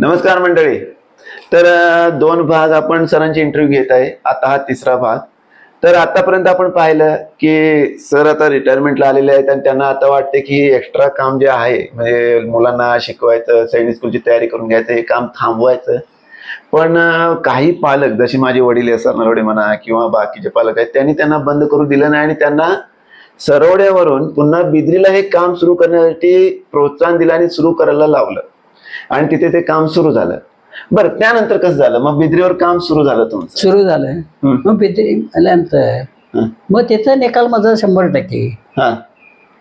नमस्कार मंडळी. तर दोन भाग आपण सरांचे इंटरव्ह्यू घेत आहे. आता हा तिसरा भाग. तर आतापर्यंत आपण पाहिलं की सर आता रिटायरमेंटला आलेले आहेत आणि त्यांना आता वाटते की एक्स्ट्रा काम जे आहे म्हणजे मुलांना शिकवायचं सैनिक स्कूलची तयारी करून घ्यायचं हे काम थांबवायचं. पण काही पालक जसे माझे वडील एस नरवडे म्हणा किंवा बाकीचे पालक आहेत त्यांनी त्यांना बंद करू दिलं नाही आणि त्यांना सरवड्यावरून पुन्हा बिद्रीला हे काम सुरू करण्यासाठी प्रोत्साहन दिलं आणि सुरू करायला लावलं. आणि तिथे ते काम सुरू झालं. बरं त्यानंतर कसं झालं? मग बिद्रीवर काम सुरू झालं तुमचं? सुरू झालं. मग पितरी आल्यानंतर. मग त्याचा निकाल माझा शंभर टक्के. हा.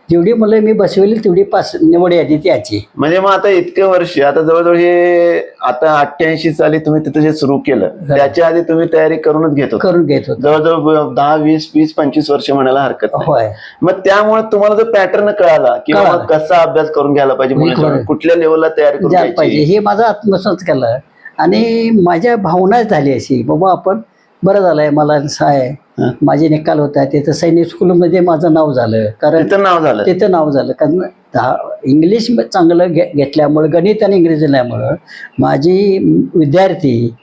जेवढी मुलं मी बसवली तेवढी पास निवड यादी त्याची. म्हणजे मग आता इतके वर्ष आता जवळजवळ हे आता अठ्ठ्याऐंशी साली तुम्ही तिथे जे सुरू केलं त्याच्या आधी तुम्ही तयारी करूनच घेत करून घेत जवळजवळ दहा वीस वीस पंचवीस वर्ष म्हणायला हरकत होय. मग त्यामुळे तुम्हाला जो पॅटर्न कळाला की. कसा अभ्यास करून घ्यायला पाहिजे कुठल्या लेवलला तयारी करून पाहिजे. हे माझा आत्मसात केलं आणि माझ्या भावनाच झाली अशी बाबा आपण बरं झालंय मला आहे. हं. माझे निकाल होता तिथं सैनिक स्कूलमध्ये माझं नाव झालं. कारण तिथं नाव झालं. तिथं नाव झालं. कारण दहा इंग्लिश चांगलं घे घेतल्यामुळं गणित आणि इंग्रजी झाल्यामुळं माझी विद्यार्थी.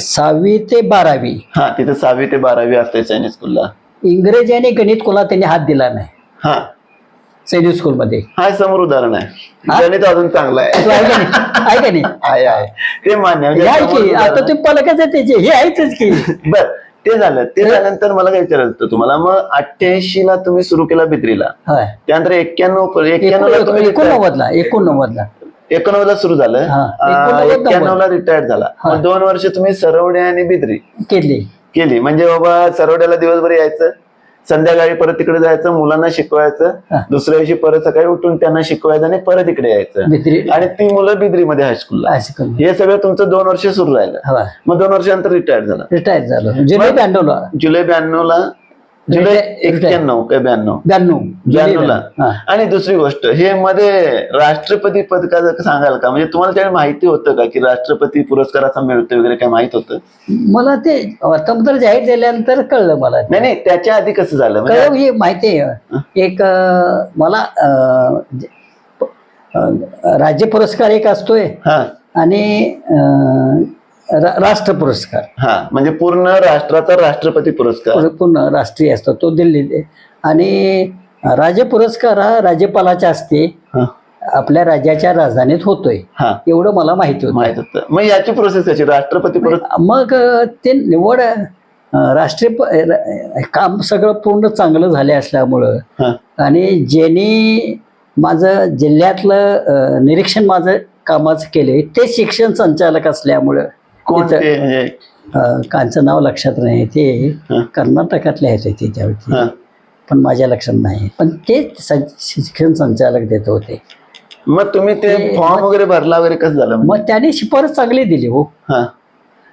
सहावी ते बारावी. हा तिथे सहावी ते बारावी असते सैनिक स्कूलला. इंग्रजी आणि गणित कोला त्यांनी हात दिला नाही. हा. सैनिक स्कूलमध्ये. हा समोर उदाहरण आहे? गणित अजून चांगलं आहे. तू आहे का नाही आहे ते मान्य आहे. आहे की आता ते पालकच आहे त्याचे. हे आहेतच की. बर ते झालं. ते झाल्यानंतर मला काय विचारायचं होतं तुम्हाला? मग अठ्ठ्याऐंशी ला तुम्ही सुरू केला बिद्रीला होय. त्यानंतर एक्क्याण्णव एक्क्याण्णव ला तुम्ही एकोणनव्वदला एकोणनव्वदला. एकोणनव्वद ला सुरू झालं. हा, एकोणनव्वद एक्क्याण्णव ला रिटायर्ड झाला. मग दोन वर्ष तुम्ही सरवडे आणि बिद्री केली. केली. म्हणजे बाबा सरवड्याला दिवसभर यायचं? संध्याकाळी परत तिकडे जायचं मुलांना शिकवायचं. दुसऱ्या दिवशी परत सकाळी उठून त्यांना शिकवायचं आणि परत इकडे यायचं. आणि ती मुलं बिद्रीमध्ये करून हे सगळं तुमचं दोन वर्ष सुरू राहिलं. मग दोन वर्षानंतर रिटायर्ड झाला. रिटायर झालो. जुलै ब्याण्णवला. जुलै ब्याण्णव ला जुलै Retire- एक्क्याण्णव काय ब्याण्णव. ब्याण्णव. ब्याण्णव ला हा. आणि दुसरी गोष्ट हे मध्ये राष्ट्रपती पदकाचं सांगाल का? म्हणजे तुम्हाला त्यावेळी माहिती होतं का की राष्ट्रपती पुरस्कार असा मिळतो वगैरे काय माहीत होतं? मला ते वर्तमानपत्र जाहीर झाल्यानंतर कळलं मला ते. नाही नाही त्याच्या आधी कसं झालं? म्हणजे कळलं हे माहिती आहे. एक अं, मला अं, जे- अं, राज्य पुरस्कार एक असतोय. हा. आणि अं, रा- राष्ट्र पुरस्कार. हा म्हणजे पूर्ण राष्ट्राचा राष्ट्रपती पुरस्कार. पूर्ण- राष्ट्रीय असतो तो दिल्लीत आहे. आणि राज्य पुरस्कार हा राज्यपालाच्या असते हा. आपल्या राज्याच्या राजधानीत होतोय. हा. एवढं मला माहिती होतं. माहीत होतं. मग याची प्रोसेस कशी? राष्ट्रपती पुरस्कार मग अ, ते निवड अ, राष्ट्रीय प- र- काम सगळं पूर्ण चांगलं झाले असल्यामुळं हा. आणि ज्यांनी माझं जिल्ह्यातलं अ, निरीक्षण माझं कामाचं केले ते शिक्षण संचालक असल्यामुळं कोण तिथं, ते म्हणजे अ, कांचं नाव लक्षात नाही ते हा. कर्नाटकातले आहेत ते हा. पण माझ्या लक्षात नाही. पण ते सं- शिक्षण संचालक देत होते. मग तुम्ही ते ते- फॉर्म वगैरे भरला वगैरे कसं झालं? मग त्याने शिफारस चांगली दिली हो. हा.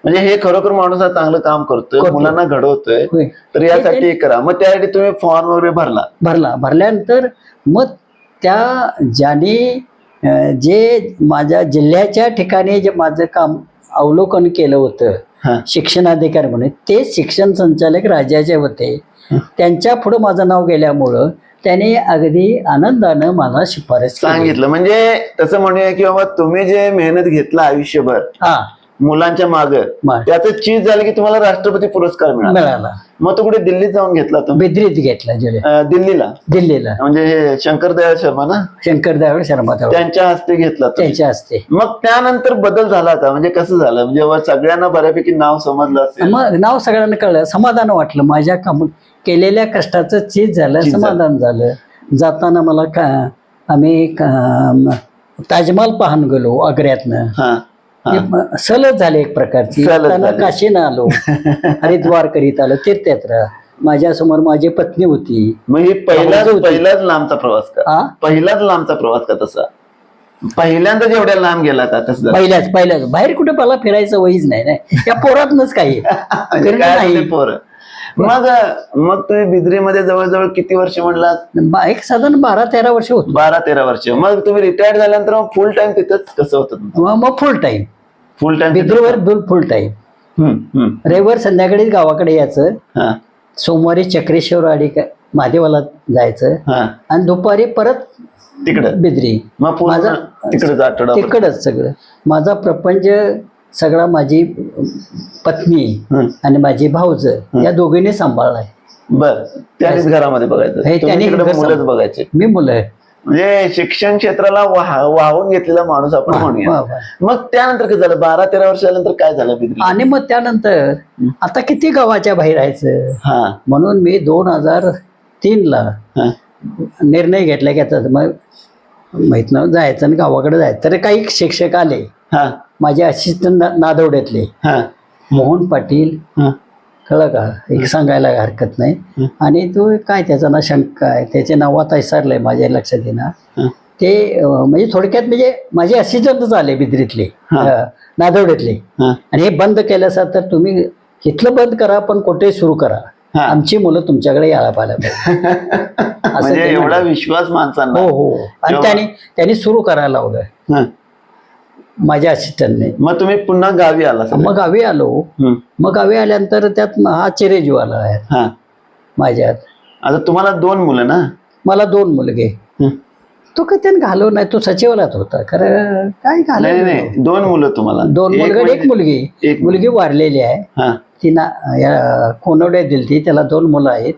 म्हणजे हे खरोखर माणूस हा चांगलं काम करतोय करतोय. मुलांना घडवतोय होय. तर यासाठी हे करा. मग त्यासाठी तुम्ही फॉर्म वगैरे भरला. भरला. भरल्यानंतर मग त्या ज्याने अं, जे माझ्या जिल्ह्याच्या ठिकाणी जे माझं काम अवलोकन केलं होतं. शिक्षणाधिकारी म्हणून. ते शिक्षण संचालक राज्याचे होते. त्यांच्या पुढं माझं नाव गेल्यामुळं त्याने अगदी आनंदानं मला शिफारस सांगितलं. म्हणजे तसं म्हणूया की बाबा तुम्ही जे मेहनत घेतला आयुष्यभर हा. मुलांच्या माग. मग. त्याचं चीज झालं की तुम्हाला राष्ट्रपती पुरस्कार मिळाला. मिळाला. मग तो कुठे दिल्लीत जाऊन घेतला तुम्ही बेदरीत घेतला जुले अं, दिल्लीला. दिल्लीला. म्हणजे हे शंकर दयाळ शर्मा ना? शंकर दयाळ शर्मा. त्यांच्या हस्ते घेतला. त्यांच्या हस्ते. मग त्यानंतर बदल झाला का म्हणजे कसं झालं? म्हणजे सगळ्यांना बऱ्यापैकी नाव समजलं असेल. मग नाव सगळ्यांना कळलं. समाधान वाटलं. माझ्या काम केलेल्या कष्टाचं चीज झालं. चीज झालं. समाधान झालं. जाताना मला का आम्ही का- म- ताजमहाल पाहून गेलो आग्र्यातनं. हा. सहलच झाली एक प्रकारची. झाली. काशीनं आलो. हरिद्वार करीत आलो तीर्थयात्रा. माझ्यासमोर माझी पत्नी होती. मग ही पहिलाच होती. पहिलाच लांबचा प्रवास का? हा पहिलाच लांबचा प्रवास का तसा? पहिल्यांदाच एवढ्या लांब गेला का? झालं? पहिल्याच पहिल्याच. बाहेर कुठे मला फिरायचं वहीच नाही नाही. त्या पोरातनच काही म्हणजे काय नाही. होते पोरं? मग मग तुम्ही बिद्रीमध्ये जवळजवळ किती वर्ष म्हणला बा- एक साधारण बारा तेरा वर्ष होतो. बारा तेरा वर्ष. मग तुम्ही रिटायर्ड झाल्यानंतर मग फुल टाइम तिथंच कसं होतं मग मग फुल टाईम फुल टाइम बिद्रीवर फुल टाईम रविवार संध्याकाळी गावाकडे यायचं. हा. सोमवारी चक्रेश्वर वाडी महादेवाला जायचं. हा. आणि दुपारी परत तिकडं. बिद्री. मग पूर्ण माझा- आठवडा तिकडंच सगळं. माझा प्रपंच सगळा माझी पत्नी. आणि माझी भाऊज या दोघींनी सांभाळलाय बर त्यानेच घरामध्ये बघायचं. हे तुम्ही त्याने तिकडे घर मुलंच सांभाळ- बघायचे. मी मुलं आहे. म्हणजे शिक्षण क्षेत्राला वाह- वाहून घेतलेला माणूस आपण म्हणूया. मग त्यानंतर काय झालं? बारा तेरा वर्षानंतर काय झालं बिद्री? आणि मग त्यानंतर आता किती गावाच्या बाहेर राहायचं? हा. म्हणून मी दोन हजार तीन ला हा. निर्णय घेतला की आता मग माहीत जायचं आणि गावाकडे जायचं. तर काही शिक्षक आले. हा. माझे असिस्टंट नादवड्यातले हा. मोहन पाटील हा. कळलं का? एक सांगायला हरकत नाही. आणि तो काय त्याचं ना शंका आहे? त्याचे नाव आता विसरलंय माझ्या लक्षात येणार. ते म्हणजे थोडक्यात म्हणजे माझे असिस्टंटच आले बिद्रीतले नादवड्यातले आणि हे बंद केल्यास तर तुम्ही इथलं बंद करा पण कुठे सुरू करा. आमची मुलं तुमच्याकडे यायला पाहिलं म्हणजे एवढा. विश्वास माणसांना. हो हो. आणि त्यांनी त्यांनी सुरू करायला लावलं. माझ्या असिस्टंटने मग तुम्ही पुन्हा गावी आला सगळे? मग गावी आलो. मग गावी आल्यानंतर त्यात हा चिरेजीव आला आहे. हा. माझ्यात. आता तुम्हाला दोन मुलं ना? मला दोन मुलगे. हम्म. तो काही त्यानं घालव नाही तो सचिवालाच होता. खरं काय नाही घालव नाही. दोन मुलं तुम्हाला. दोन एक मुलगा आणि एक मुलगी. एक मुलगी वारलेली आहे. हा. ती ना या कोनवड्यात दिलती त्याला दोन मुलं आहेत.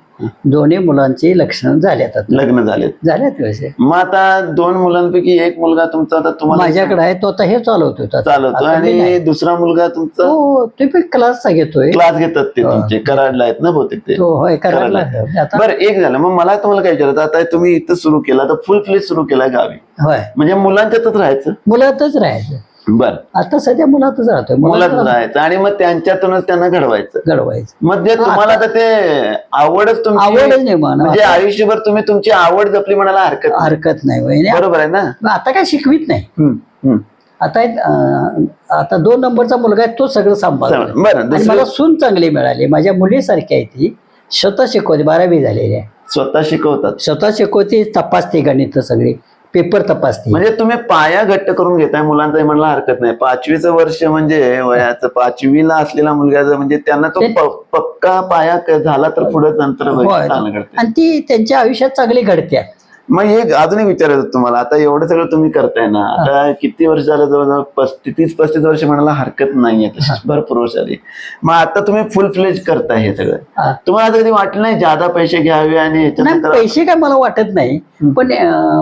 दोन्ही मुलांची लक्षणं झाल्यात आता. लग्न झाले झाल्यात वैसे. मग आता दोन मुलांपैकी एक मुलगा तुमचा आता तुम्हाला माझ्याकडे आहे तो आता हे चालवतो आता. चालवतो. आता मी आणि नाही. दुसरा मुलगा तुमचा? हो ते पण क्लासचा घेतोय. क्लास घेतात ते तुमचे कराडला आहेत ना बहुतेक ते? तो होय करायला आता बरं एक झालं. मग मला तुम्हाला काय विचारायचं? आता तुम्ही इथं सुरू केला तर फुल फ्लेज सुरू केला गावी. होय. म्हणजे मुलांच्यातच राहायचं? मुलातच राहायचं. बर. आता सध्या मुलातच राहतोय मुलात राहायचं आणि मग त्यांच्यातूनच त्यांना घडवायचं. घडवायचं. मग जे तुम्हाला आता ते आवडच तुमची आवडच नाही म्हणा. म्हणजे आयुष्यभर तुम्ही तुमची आवड जपली म्हणायला हरकत नाही. हरकत नाही बरोबर आहे ना? आता काय शिकवित नाही. हम्म, हम्म. आता एक, अं, आता दोन नंबरचा मुलगा आहे तो सगळं सांभाळतो बरं आणि दुसरं? मला सून चांगली मिळाली. माझ्या मुलीसारखी आहे ती. स्वतः शिकवते बारावी झालेली आहे. स्वतः शिकवतात. स्वतः शिकवते तपासते गणित सगळी. पेपर तपासते म्हणजे तुम्ही पाया घट्ट करून घेताय मुलांचा हे म्हणायला हरकत नाही. पाचवीचं वर्ष म्हणजे वयाचं पाचवीला असलेला मुलगा म्हणजे त्यांना तो ते- प- पक्का पाया क- झाला तर पुढे नंतर होय. चांगलं घडते आणि ती त्यांच्या आयुष्यात चांगली घडते. मग एक अजून एक विचारायचं तुम्हाला. आता एवढं सगळं तुम्ही करताय ना आता किती वर्ष झालं जवळजवळ? पस्तीस तीस पस्तीस वर्ष म्हणायला हरकत नाहीये तशी. भरपूर वर्ष आली मग आता तुम्ही फुल फ्लेज करताय हे सगळं. तुम्हाला कधी वाटलं नाही जादा पैसे घ्यावे आणि पैसे काय मला वाटत नाही. पण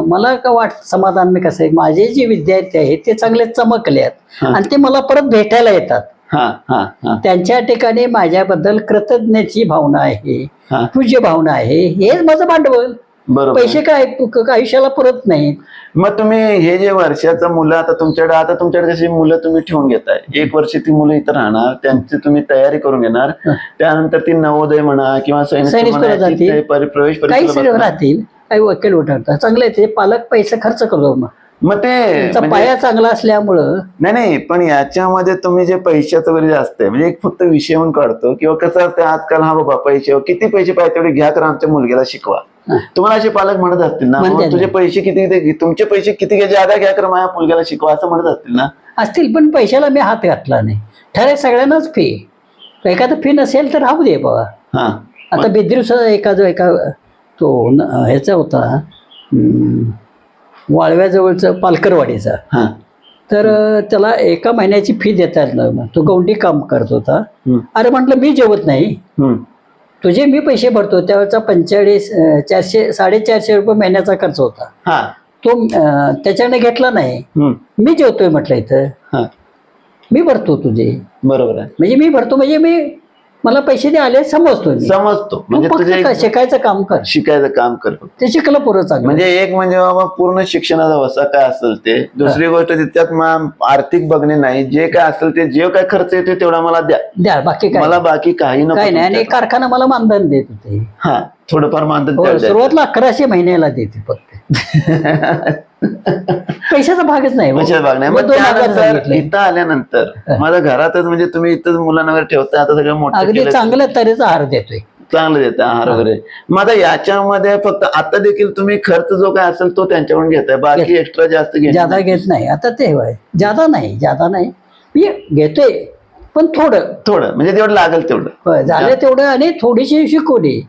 मला का वाट समाधान मी कसं आहे? माझे जे विद्यार्थी आहेत ते चांगले चमकले आहेत. आणि ते मला परत भेटायला येतात. त्यांच्या ठिकाणी माझ्याबद्दल कृतज्ञतेची भावना आहे पूज्य भावना आहे. हे माझं भांडवल. बरोबर. पैसे काय क- आयुष्याला परत नाही. मग तुम्ही हे जे वर्षाचं मुलं आता तुमच्याकडे आता तुमच्याकडे कशी मुलं तुम्ही ठेवून घेताय एक वर्ष ती मुलं इथं राहणार त्यांची तुम्ही तयारी करून घेणार त्यानंतर ती नवोदय म्हणा किंवा सैनिक सैनिक म्हणा, स्कूलला याची जातील. ते परि- प्रवेश काही परीक्षेला सगळं बसणार. राहतील. काही वकील उठवतात. चांगले ते. पालक पैसे खर्च करतो मग. मग ते त्यांचा म्हणजे- पाया चांगला असल्यामुळं. नाही नाही पण याच्यामध्ये तुम्ही जे पैशाचं वगैरे जे असतंय म्हणजे एक फक्त विषय म्हणून काढतो किंवा कसं असतं आजकाल हा बाबा पैसे किती पैसे पाहिजे तेवढे घ्या तर आमच्या मुलग्याला शिकवा. तुम्हाला असे पालक म्हणत असतील ना म्हणते "बाबा, ना. तुझे पैसे किती दे- तुमचे पैसे किती घ्या ज्यादा घ्या कर माझ्या मुलग्याला शिकवा असं म्हणत असतील ना? असतील पण पैशाला मी हात घातला नाही. ठरे सगळ्यांनाच फी एखादं फी नसेल तर राहू दे बाबा. हा. आता बेदरीचा एका जो एका तो न- ह्याचा होता हम्म, वाळव्याजवळचा पालकरवाडीचा. हा. तर अं, त्याला एका महिन्याची फी देता येत नाही तो गौंडी काम करत होता. हम्म. अरे म्हटलं मी जेवत नाही. हम्म. तुझे मी पैसे भरतो त्यावेळेचा पंचेचाळीस चारशे साडेचारशे रुपये महिन्याचा खर्च होता. हा. तो अं, त्याच्याने घेतला नाही. हम्म. मी जेवतोय म्हटलं इथं. हा. मी भरतो तुझे. बरोबर आहे. म्हणजे मी भरतो म्हणजे मी मला पैसे दे आले समजतो मी. समजतो. तू म्हणजे फक्त तुझे काय शिकायचं काम कर. शिकायचं काम कर फक्त. ते शिकलं पुरं चांगलं. म्हणजे एक म्हणजे बाबा पूर्ण शिक्षणाचा वसा काय असेल ते दुसरी गोष्ट त्याच्यात मग आर्थिक बघणे नाही जे काय असेल ते जे काय खर्च येतो तेवढा मला द्या. द्या बाकी काय मला बाकी काही नको काय नाही आणि तुमच्याकडे. कारखाना मला मानधन देत होते. हा थोडंफार मानधन हो, द्या. सुरुवातला अकराशे महिन्याला देते फक्त. पैशाचा भागच नाही. पैशाचा भाग नाही. मग त्यानंतर. इथं आल्यानंतर माझ्या घरातच म्हणजे तुम्ही इथंच मुलांना वगैरे ठेवता आता सगळं मोठं अगदी. चांगल्या तऱ्हेचा आहार देतोय. चांगलं देतं आहार वगैरे. मग आता याच्यामध्ये फक्त आता देखील तुम्ही खर्च जो काय असेल तो त्यांच्याकडून घेताय बाकी एक्स्ट्रा जास्त घेत जादा. घेत नाही. आता ते होय. जादा नाही जादा नाही. मी घेतोय पण थोडं. थोडं. म्हणजे तेवढं लागेल तेवढं. होय झालं तेवढं आणि थोडीशी शिकवली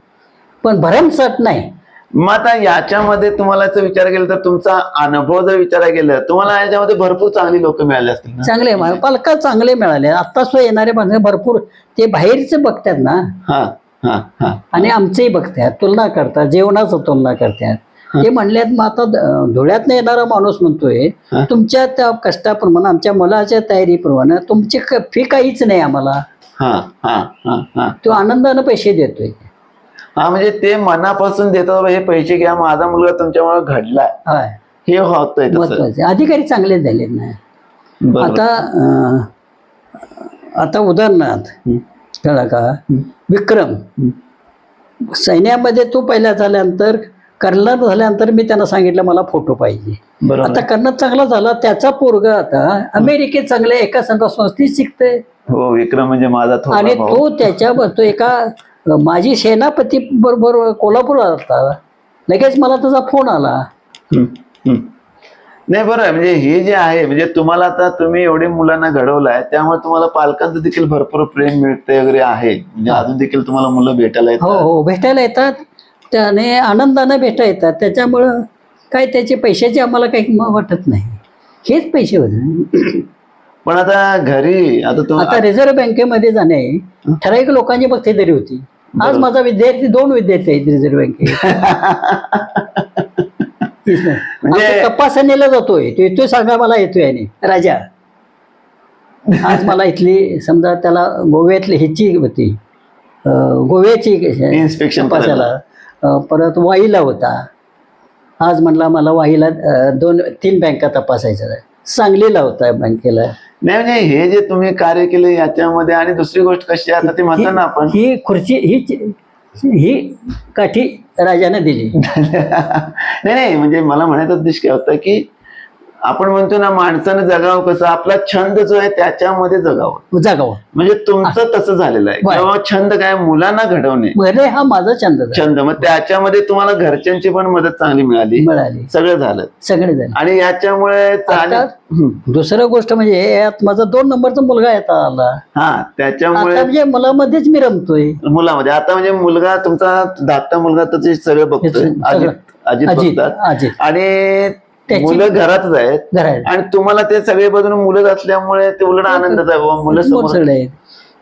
पण भरमसाठ नाही. मग आता याच्यामध्ये तुम्हाला जर विचार केला तर तुमचा अनुभव जर विचार केला तुम्हाला याच्यामध्ये भरपूर चांगली लोक मिळाली असतील चांगले पालक चांगले मिळाले. आता सुद्धा येणारे माणसं भरपूर ते बाहेरचे बघतात ना. हा हा हा. आणि आमचेही बघतात तुलना करतात जेवणाचं तुलना करतात. ते म्हणल्यात मग आता ध- धुळ्यातनं येणारा माणूस म्हणतोय. तुमच्या त्या कष्टाप्रमाणे आमच्या मुलाच्या तयारीप्रमाणे तुमची फी काहीच नाही आम्हाला. तो आनंदानं पैसे देतोय. हा म्हणजे ते मनापासून देतात हे पैसे घ्या माझा मुलगा तुमच्यामुळे घडलाय. हे होतंय महत्त्वाचे. अधिकारी चांगले झाले ना. बरोबर. आता आता उदाहरणार्थ. कळलं का. विक्रम सैन्यामध्ये तो पहिला झाल्यानंतर कर्नल झाल्यानंतर मी त्यांना सांगितलं मला फोटो पाहिजे. आता कर्नल चांगला झाला त्याचा पोरग आता अमेरिकेत चांगल्या एका संघ संस्थेत शिकतोय. हो विक्रम म्हणजे माझा आणि तो त्याच्या तो एका माझी सेनापती बरोबर कोल्हापूरला होता लगेच मला त्याचा फोन आला. नाही बरं आहे. म्हणजे हे जे आहे म्हणजे तुम्हाला आता तुम्ही एवढे मुलांना घडवलाय त्यामुळे तुम्हाला पालकांचं देखील भरपूर प्रेम मिळते वगैरे आहे. म्हणजे अजून देखील तुम्हाला मुलं भेटायला हो येतात. हो भेटायला येतात. त्याने आनंदानं भेटा येतात. त्याच्यामुळं काय त्याचे पैशाचे आम्हाला काही वाटत नाही. हेच पैसे होते. पण आता घरी आता तुम्ही आता रिझर्व्ह बँकेमध्ये जाणे ठराविक लोकांची बक्षीदारी होती. आज माझा विद्यार्थी दोन विद्यार्थी आहेत रिझर्व्ह बँकेत. ना. म्हणजे- तपासणीला जातोय. तो येतोय सांगा मला येतोय आणि. राजा आज मला इथली समजा त्याला गोव्यातली ह्याची होती गोव्याची Inspection तपासायला परत वाईला होता. आज म्हटला मला वाईला दोन तीन बँका तपासायच्या. सांगलीला होता बँकेला. नाही म्हणजे हे जे तुम्ही कार्य केले याच्यामध्ये आणि दुसरी गोष्ट कशी आहे आता ते म्हणतो ना आपण. ही खुर्ची ही ही काठी राजाने दिली. नाही नाही म्हणजे मला म्हणायचा उद्देश काय होता की आपण म्हणतो ना माणसानं जगावं कसं? आपला छंद जो आहे त्याच्यामध्ये जगावं. जागावं. म्हणजे तुमचं तसं झालेलं आहे. किंवा छंद काय? मुलांना घडवणे. बरे हा माझा छंद. छंद. मग त्याच्यामध्ये तुम्हाला घरच्यांची पण मदत चांगली मिळाली. मिळाली. सगळं झालं. सगळे झाले. आणि याच्यामुळे. दुसरं गोष्ट म्हणजे यात माझा दोन नंबरचा मुलगा येता आला. हा त्याच्यामुळे म्हणजे मुलामध्येच मी रमतोय. मुलामध्ये. आता म्हणजे मुलगा तुमचा धाकटा मुलगा तर ते सगळं बघतोय. अजित अजित बघतात. अजित. त्याची- मुलं घरातच आहेत. घरात. आणि तुम्हाला ते सगळे बघून मुलं असल्यामुळे ते उलट आनंदाचं आहे बाबा मुलं समोर. सगळे आहेत.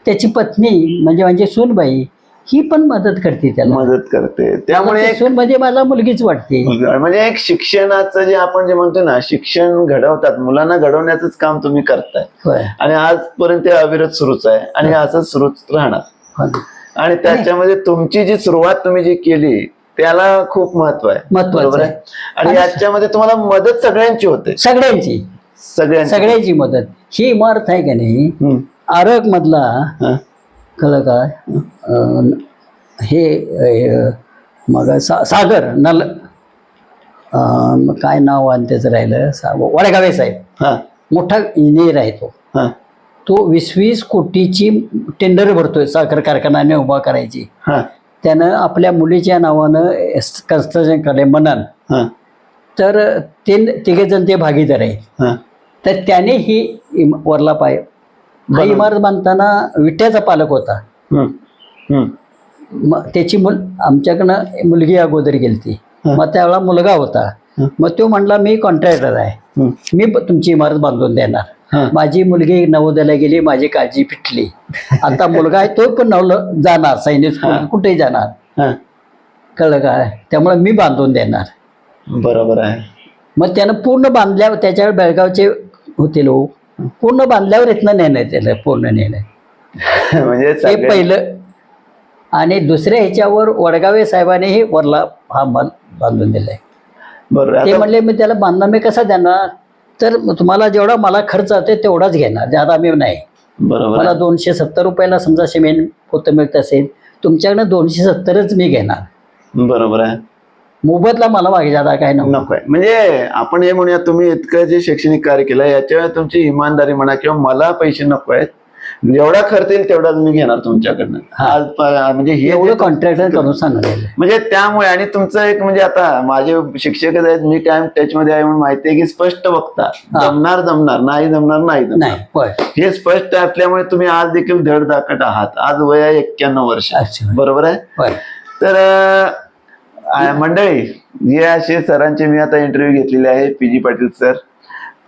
त्याची पत्नी म्हणजे म्हणजे सूनबाई ही पण मदत करते त्याला. मदत करते. त्यामुळे एक सून म्हणजे मला मुलगीच वाटते. म्हणजे एक शिक्षणाचं जे आपण जे म्हणतो ना शिक्षण घडवतात. मुलांना घडवण्याचंच काम तुम्ही करताय. होय. आणि आजपर्यंत ते अविरत सुरूच आहे. आणि असंच सुरूच राहणार. होय. आणि त्याच्यामध्ये तुमची जी सुरुवात तुम्ही जी केली त्याला खूप महत्त्व आहे. महत्वाचं बरोबर आहे? आणि याच्यामध्ये तुम्हाला मदत सगळ्यांची होते. सगळ्यांची. सगळ्यांची. सगळ्याची मदत. ही इमारत आहे का नाही? हम्म. आरग मधला हा. कळलं काय अं, हे अं, मग सा सागर नल अं, मग काय नाव आणि त्याचं राहिलं? सा वडगावे साहेब. हा. मोठा इंजिनियर आहे तो. हा. तो वीस वीस कोटीची टेंडर भरतोय साखर कारखान्याने उभा करायची. हा. त्यानं आपल्या मुलीच्या नावानं कन्स्ट्रक्शन केले मनन तर ते तिघेजण ते भागीदार आहेत हा तर त्याने ही इम- वरला पाय हा. इमारत बांधताना विट्याचा पालक होता. मग त्याची मुल आमच्याकडनं मुलगी अगोदर गेलती हं. मग त्यावेळेला मुलगा होता हं. मग तो म्हणला मी कॉन्ट्रॅक्टर आहे. मी ब- तुमची इमारत बांधून देणार. माझी मुलगी नवोदयाला गेली माझी काळजी फिटली. आता मुलगा आहे तो पण नवल जाणार सैनिक. कुठेही जाणार. हा. कळलं काय त्यामुळे मी बांधून देणार. बरोबर आहे. मग त्यानं पूर्ण बांधल्यावर त्याच्यावर बेळगावचे होते लोक. पूर्ण बांधल्यावर इथनं नेणं त्याला पूर्ण नेणं म्हणजे सगळे- पहिलं. आणि दुसऱ्या ह्याच्यावर वडगावे साहेबांनीही वरला हा मल बांधून दिलाय. बरोबर ते म्हणले मी त्याला बांधणं मी कसा देणार? तर तुम्हाला जेवढा मला खर्च होते तेवढाच घेणार ज्यादा मी नाही. बरोबर मला आहे. दोनशे सत्तर रुपयाला समजा सिमेंट पोतं मिळत असेल तुमच्याकडनं दोनशे सत्तरच मी घेणार. बरोबर आहे. मोबदला मला मागे जादा काय नको. नको आहे. म्हणजे आपण हे म्हणूया तुम्ही इतकं जे शैक्षणिक कार्य केलं याच्यावर तुमची इमानदारी म्हणा किंवा मला पैसे नको आहेत जेवढा खर्च येईल तेवढाच मी घेणार तुमच्याकडनं. आज म्हणजे हे एवढं कॉन्ट्रॅक्टर करून सांगितलेलं म्हणजे त्यामुळे आणि तुमचं एक म्हणजे आता माझे शिक्षकच आहेत मी कायम टच मध्ये आहे म्हणून माहिती आहे की स्पष्ट बघता. जमणार जमणार नाही जमणार नाही जमणार. हे स्पष्ट असल्यामुळे तुम्ही आज देखील धडधाकट आहात. आज वय आहे एक्क्याण्णव वर्ष. बरोबर आहे? तर मंडळी हे असे सरांचे मी आता इंटरव्ह्यू घेतलेले आहे पी जी पाटील सर.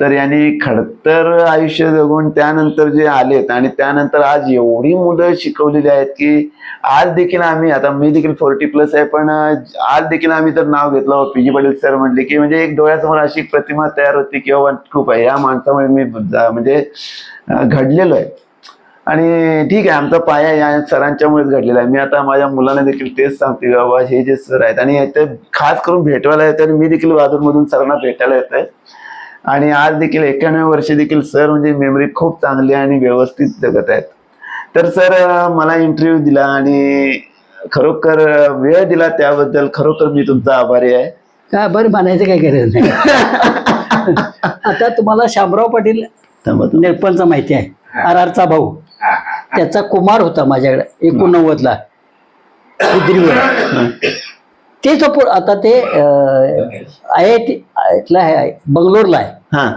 तर यांनी खडतर आयुष्य जगून त्यानंतर जे आलेत आणि त्यानंतर आज एवढी मुलं शिकवलेली आहेत की आज देखील आम्ही आता मी देखील फोर्टी प्लस आहे पण आज देखील आम्ही तर नाव घेतलं हो, पी जी पाटील सर म्हटले की म्हणजे एक डोळ्यासमोर अशी एक प्रतिमा तयार होती की बाबा खूप आहे या माणसामुळे मी जा- म्हणजे घडलेलो आहे. आणि ठीक आहे आमचा पाया या सरांच्यामुळेच घडलेला आहे. मी आता माझ्या मुलांना देखील तेच सांगते बाबा हे जे सर आहेत आणि खास करून भेटवायला येतं आणि मी देखील मधून सरांना भेटायला येत आहे आणि आज देखील एक्क्याण्णव वर्षे देखील सर म्हणजे मेमरी खूप चांगली आणि व्यवस्थित जगत आहेत. तर सर मला इंटरव्ह्यू दिला आणि खरोखर वेळ दिला त्याबद्दल. खरोखर मी तुमचा आभारी आहे. काय बरं म्हणायचं काही गरज नाही. आता तुम्हाला शामराव पाटील. निरपणचा माहिती आहे. आर आरचा भाऊ. त्याचा कुमार होता माझ्याकडे एकोणनव्वदला. ला ते तो पु- आता ते आय आय टी आहे बंगलोरला आहे. हा.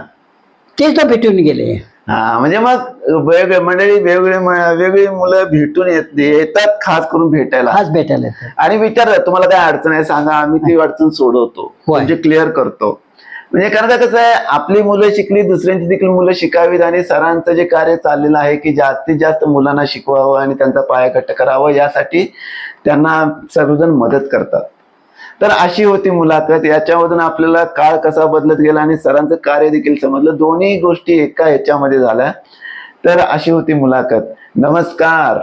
तेच भेटून गेले. हा म्हणजे मग वेगळे मंडळी वेगवेगळे म- वेगळी मुलं भेटून येत येतात खास करून भेटायला. आज भेटायला येतात. आणि विचारतात तुम्हाला काय अडचण आहे सांगा आम्ही ती अडचण सोडवतो. होय. म्हणजे क्लिअर करतो. म्हणजे कारण का कसं आहे आपली मुलं शिकली दुसऱ्यांची देखील मुलं शिकावीत आणि सरांचं जे कार्य चाललेलं आहे की जास्तीत जास्त मुलांना शिकवावं आणि त्यांचा पाया घट्ट करावं यासाठी त्यांना सर्वजण मदत करतात. तर अशी होती मुलाखत. याच्यामधून आपल्याला काळ कसा बदलत गेला आणि सरांचं कार्य देखील समजलं. दोन्ही गोष्टी एका याच्यामध्ये झाल्या. तर अशी होती मुलाखत. नमस्कार.